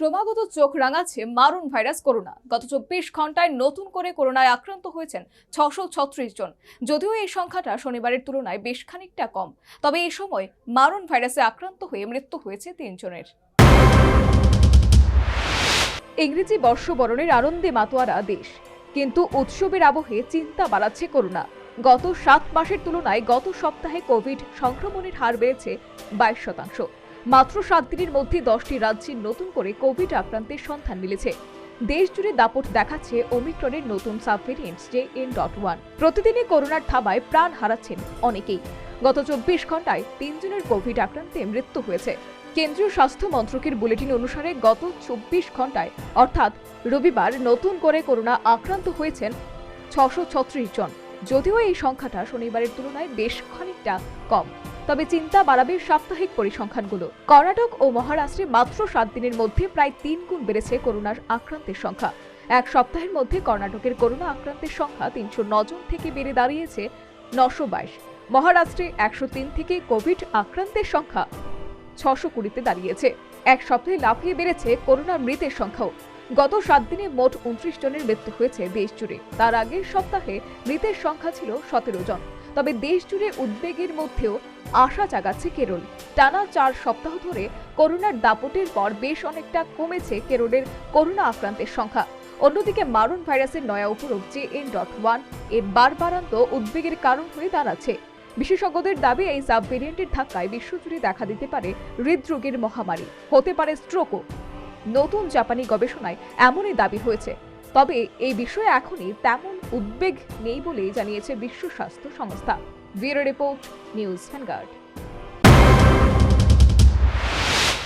ক্রমাগত চোখ রাঙাচ্ছে মারুন ভাইরাস করোনা। গত চব্বিশ ঘন্টায় নতুন করে করোনায় আক্রান্ত হয়েছেন ছশো ছত্রিশ জন। যদিও এই সংখ্যাটা শনিবারের তুলনায় বেশ খানিকটা কম। তবে এই সময় মারুন ভাইরাসে আক্রান্ত হয়ে মৃত্যু হয়েছে তিনজনের। ইংরেজি বর্ষবরণের আনন্দে মাতোয়ারা দেশ। কিন্তু উৎসবের আবহে চিন্তা বাড়াচ্ছে করোনা। গত সাত মাসের তুলনায় গত সপ্তাহে কোভিড সংক্রমণের হার বেড়েছে বাইশ শতাংশ। মাত্র সাত দিনের মধ্যে দশটি রাজ্যে নতুন করে কোভিড আক্রান্তের সন্ধান মিলেছে। দেশ জুড়ে দাপট দেখাচ্ছে ওমিক্রনের নতুন subvariant, J N dot one. প্রতিদিনই করোনার থাবায় প্রাণ হারাচ্ছেন অনেকেই। গত চব্বিশ ঘন্টায় তিনজনের কোভিড আক্রান্তে মৃত্যু হয়েছে। কেন্দ্রীয় স্বাস্থ্য মন্ত্রকের বুলেটিন অনুসারে গত চব্বিশ ঘন্টায় অর্থাৎ রবিবার, নতুন করে করোনা আক্রান্ত হয়েছেন ছশো জন। যদিও এই সংখ্যাটা শনিবারের তুলনায় বেশ খানিকটা কম। তবে চিন্তা বাড়াবে সাপ্তাহিক পরিসংখ্যানগুলো। কর্ণাটক ও মহারাষ্ট্রে মাত্র সাত দিনের মধ্যে প্রায় তিন গুণ বেড়েছে করোনার আক্রান্তের সংখ্যা। এক সপ্তাহের মধ্যে কর্ণাটকের করোনা আক্রান্তের সংখ্যা তিনশো জন থেকে বেড়ে দাঁড়িয়েছে নশো বাইশ। মহারাষ্ট্রে একশো তিন থেকে কোভিড আক্রান্তের সংখ্যা ছশো কুড়িতে দাঁড়িয়েছে। এক সপ্তাহে লাফিয়ে বেড়েছে করোনার মৃতের সংখ্যাও। গত সাত দিনে মোট উনত্রিশ জনের মৃত্যু হয়েছে দেশ জুড়ে। তার আগের সপ্তাহে মৃতের সংখ্যা ছিল সতেরো জন। তবে দেশ জুড়ে উদ্বেগের মধ্যেও আশা জাগাচ্ছে কেরল। টানা চার সপ্তাহ ধরে করোনার দাপটের পর বেশ অনেকটা কমেছে কেরলের করোনা আক্রান্তের সংখ্যা। অন্যদিকে মারুন ভাইরাসের নয়া উপরোগ জে এন ডট ওয়ানের বারবারান্ত উদ্বেগের কারণ হয়ে দাঁড়াচ্ছে। বিশেষজ্ঞদের দাবি, এই সাব ভেরিয়েন্টের ধাক্কায় বিশ্বজুড়ে দেখা দিতে পারে হৃদরোগের মহামারী। হতে পারে স্ট্রোকও নতুন জাপানি গবেষণায় এমনই দাবি হয়েছে। তবে এই বিষয়ে এখনই তেমন উদ্বেগ নেই বলে জানিয়েছে বিশ্ব স্বাস্থ্য সংস্থা। Bureau report, news Vanguard.